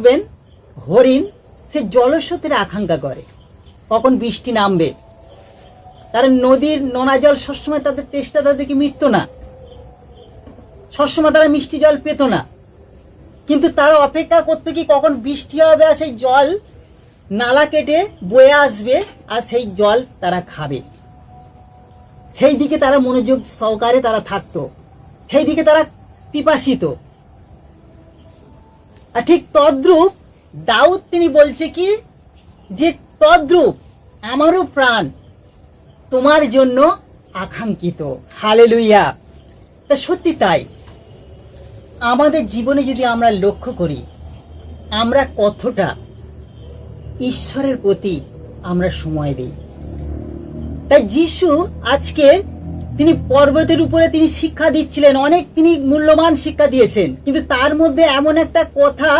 দেখবেন হরিণ সে জলস্রোতের আকাঙ্ক্ষা করে। কখন বৃষ্টি নামবে। কারণ নদীর নোনা জল সবসময় তাদের তেষ্টা তাদেরকে মিটতো না। সবসময় তারা মিষ্টি জল পেত না। কিন্তু তারা অপেক্ষা করতো কি কখন বৃষ্টি হবে আর সেই জল নালা কেটে বয়ে আসবে আর সেই জল তারা খাবে। সেই দিকে তারা মনোযোগ সহকারে তারা থাকতো। সেই দিকে তারা পিপাসিত। আর ঠিক তদ্রূপ দাউদ তিনি বলছে কি? যে তদ্রূপ আমারও প্রাণ, তোমার জন্য আকাঙ্ক্ষিত। হালেলুইয়া তা সত্যি তাই। আমাদের জীবনে যদি আমরা লক্ষ্য করি, আমরা কতটা ঈশ্বরের প্রতি আমরা সময় দিই। তাই যিশু আজকে তিনি পর্বতের উপরে তিনি শিক্ষা দিচ্ছিলেন, অনেক তিনি মূল্যবান শিক্ষা দিয়েছেন। কিন্তু তার মধ্যে এমন একটা কথা